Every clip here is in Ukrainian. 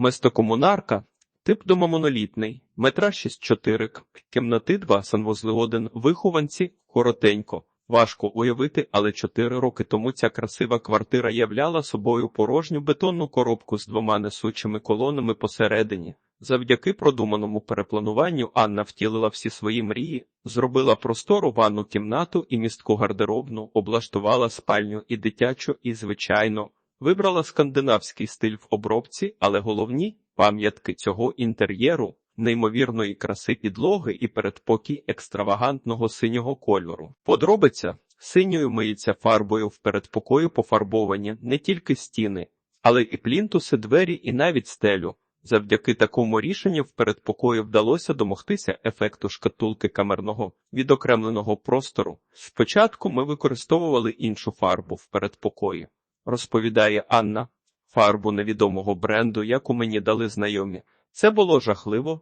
Местокомунарка. Тип дома монолітний, метра 6-4, кімнати 2, санвузли 1, вихованці, коротенько. Важко уявити, але чотири роки тому ця красива квартира являла собою порожню бетонну коробку з двома несучими колонами посередині. Завдяки продуманому переплануванню Анна втілила всі свої мрії, зробила простору ванну кімнату і містку гардеробну, облаштувала спальню і дитячу, і, звичайно, вибрала скандинавський стиль в обробці, але головні пам'ятки цього інтер'єру, неймовірної краси підлоги і передпокій екстравагантного синього кольору. Подробиця синьою миється фарбою в передпокою пофарбовані не тільки стіни, але і плінтуси, двері і навіть стелю. Завдяки такому рішенню в передпокої вдалося домогтися ефекту шкатулки камерного відокремленого простору. Спочатку ми використовували іншу фарбу в передпокої, розповідає Анна, фарбу невідомого бренду, яку мені дали знайомі. Це було жахливо.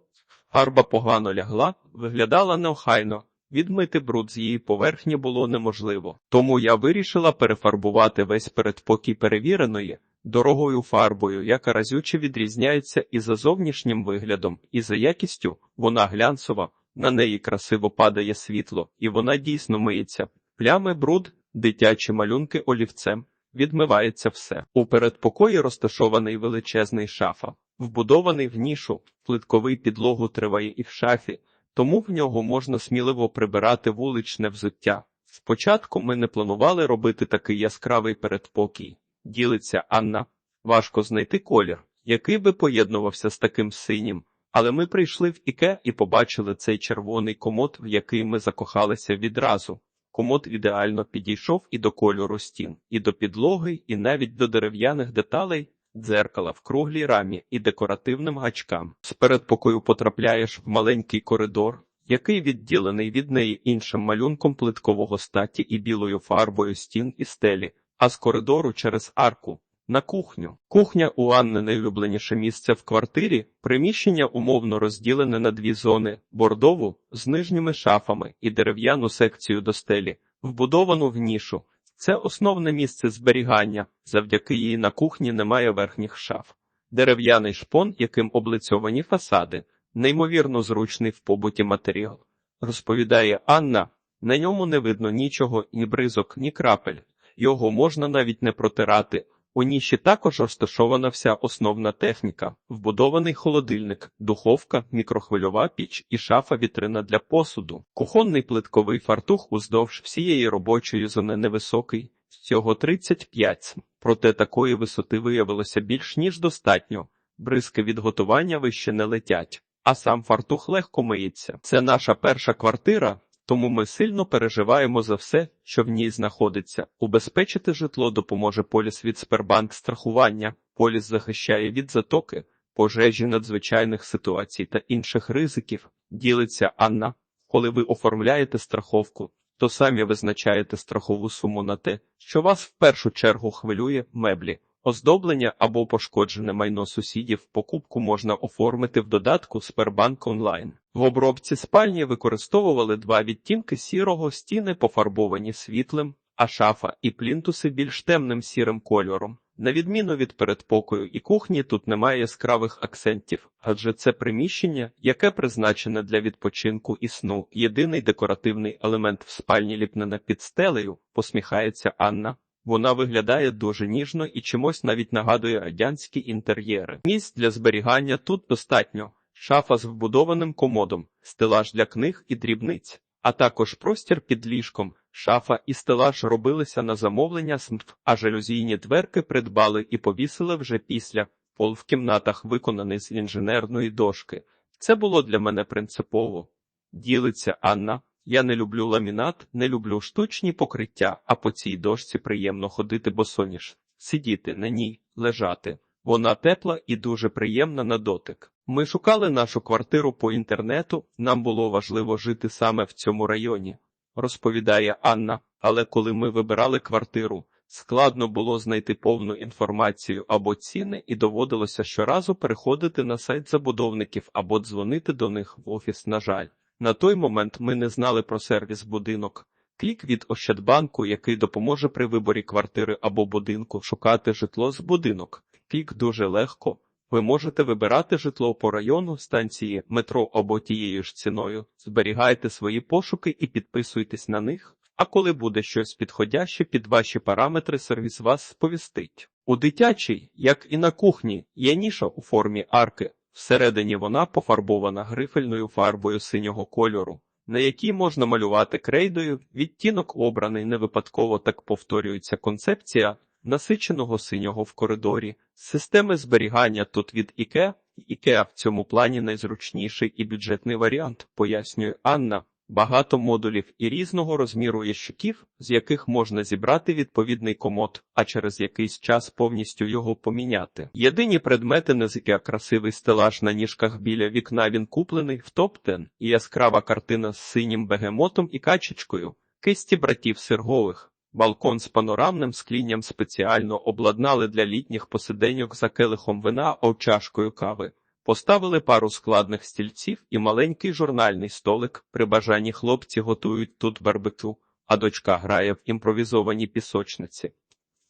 Фарба погано лягла, виглядала неохайно. Відмити бруд з її поверхні було неможливо. Тому я вирішила перефарбувати весь передпокій перевіреної дорогою фарбою, яка разюче відрізняється і за зовнішнім виглядом, і за якістю вона глянцева, на неї красиво падає світло, і вона дійсно миється. Плями бруд, дитячі малюнки олівцем. Відмивається все. У передпокої розташований величезний шафа, вбудований в нішу, плитковий підлогу триває і в шафі, тому в нього можна сміливо прибирати вуличне взуття. Спочатку ми не планували робити такий яскравий передпокій. Ділиться Анна. Важко знайти колір, який би поєднувався з таким синім. Але ми прийшли в Іке і побачили цей червоний комод, в який ми закохалися відразу. Комод ідеально підійшов і до кольору стін, і до підлоги, і навіть до дерев'яних деталей, дзеркала в круглій рамі і декоративним гачкам. З передпокою потрапляєш в маленький коридор, який відділений від неї іншим малюнком плиткового статі і білою фарбою стін і стелі, а з коридору через арку. На кухню. Кухня у Анни найулюбленіше місце в квартирі, приміщення умовно розділене на дві зони: бордову з нижніми шафами і дерев'яну секцію до стелі, вбудовану в нішу. Це основне місце зберігання, завдяки їй на кухні немає верхніх шаф. Дерев'яний шпон, яким облицьовані фасади, неймовірно зручний в побуті матеріал. Розповідає Анна, на ньому не видно нічого, ні бризок, ні крапель. Його можна навіть не протирати. У ніші також розташована вся основна техніка, вбудований холодильник, духовка, мікрохвильова піч і шафа вітрина для посуду. Кухонний плитковий фартух уздовж всієї робочої зони невисокий, всього 35 см. Проте такої висоти виявилося більш ніж достатньо. Бризки від готування вище не летять, а сам фартух легко миється. Це наша перша квартира, тому ми сильно переживаємо за все, що в ній знаходиться. Убезпечити житло допоможе поліс від Спербанк страхування. Поліс захищає від затоки, пожежі надзвичайних ситуацій та інших ризиків. Ділиться Анна. Коли ви оформляєте страховку, то самі визначаєте страхову суму на те, що вас в першу чергу хвилює меблі. Оздоблення або пошкоджене майно сусідів покупку можна оформити в додатку Спербанк онлайн. В обробці спальні використовували два відтінки сірого стіни, пофарбовані світлим, а шафа і плінтуси більш темним сірим кольором. На відміну від передпокою і кухні, тут немає яскравих акцентів, адже це приміщення, яке призначене для відпочинку і сну. Єдиний декоративний елемент в спальні ліпнена під стелею, посміхається Анна. Вона виглядає дуже ніжно і чимось навіть нагадує радянські інтер'єри. Місць для зберігання тут достатньо. Шафа з вбудованим комодом, стелаж для книг і дрібниць, а також простір під ліжком. Шафа і стелаж робилися на замовлення СМФ, а жалюзійні дверки придбали і повісили вже після. Пол в кімнатах виконаний з інженерної дошки. Це було для мене принципово. Ділиться Анна. Я не люблю ламінат, не люблю штучні покриття, а по цій дошці приємно ходити босоніж, сидіти на ній, лежати. Вона тепла і дуже приємна на дотик. Ми шукали нашу квартиру по інтернету, нам було важливо жити саме в цьому районі, розповідає Анна. Але коли ми вибирали квартиру, складно було знайти повну інформацію або ціни, і доводилося щоразу переходити на сайт забудовників або дзвонити до них в офіс. На жаль. На той момент ми не знали про сервіс будинок. Клік від Ощадбанку, який допоможе при виборі квартири або будинку шукати житло з будинок. Клік дуже легко, Ви можете вибирати житло по району, станції, метро або тією ж ціною. Зберігайте свої пошуки і підписуйтесь на них. А коли буде щось підходяще під ваші параметри, сервіс вас сповістить. У дитячій, як і на кухні, є ніша у формі арки. Всередині вона пофарбована грифельною фарбою синього кольору, на якій можна малювати крейдою. Відтінок обраний не випадково так повторюється концепція насиченого синього в коридорі. Системи зберігання тут від IKEA. IKEA в цьому плані найзручніший і бюджетний варіант, пояснює Анна. Багато модулів і різного розміру ящиків, з яких можна зібрати відповідний комод, а через якийсь час повністю його поміняти. Єдині предмети не з красивий стелаж на ніжках біля вікна він куплений в топ-10 і яскрава картина з синім бегемотом і качечкою, кисті братів Сергових. Балкон з панорамним склінням спеціально обладнали для літніх посиденьок за келихом вина або чашкою кави. Поставили пару складних стільців і маленький журнальний столик. При бажанні хлопці готують тут барбекю, а дочка грає в імпровізованій пісочниці.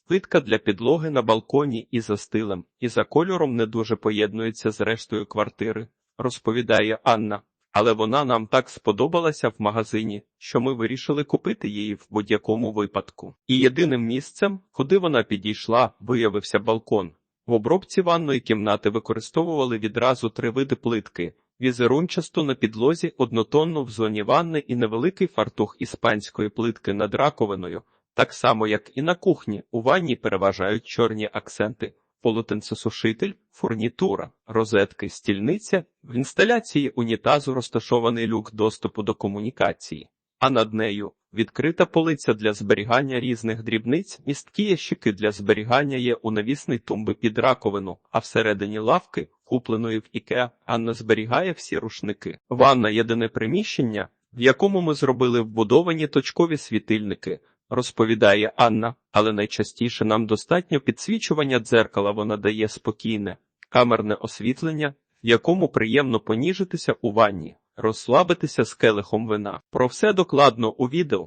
Плитка для підлоги на балконі і за стилем, і за кольором не дуже поєднується з рештою квартири, розповідає Анна. Але вона нам так сподобалася в магазині, що ми вирішили купити її в будь-якому випадку. І єдиним місцем, куди вона підійшла, виявився балкон. В обробці ванної кімнати використовували відразу три види плитки: візерунчасту на підлозі, однотонну в зоні ванни і невеликий фартух іспанської плитки над раковиною. Так само, як і на кухні, у ванні переважають чорні акценти. Полотенцесушитель, фурнітура, розетки, стільниця, в інсталяції унітазу розташований люк доступу до комунікації, а над нею відкрита полиця для зберігання різних дрібниць, місткі ящики для зберігання є у навісний тумби під раковину, а всередині лавки, купленої в Ікеа, Анна зберігає всі рушники. Ванна єдине приміщення, в якому ми зробили вбудовані точкові світильники. Розповідає Анна, але найчастіше нам достатньо підсвічування дзеркала вона дає спокійне, камерне освітлення, якому приємно поніжитися у ванні, розслабитися з келихом вина. Про все докладно у відео.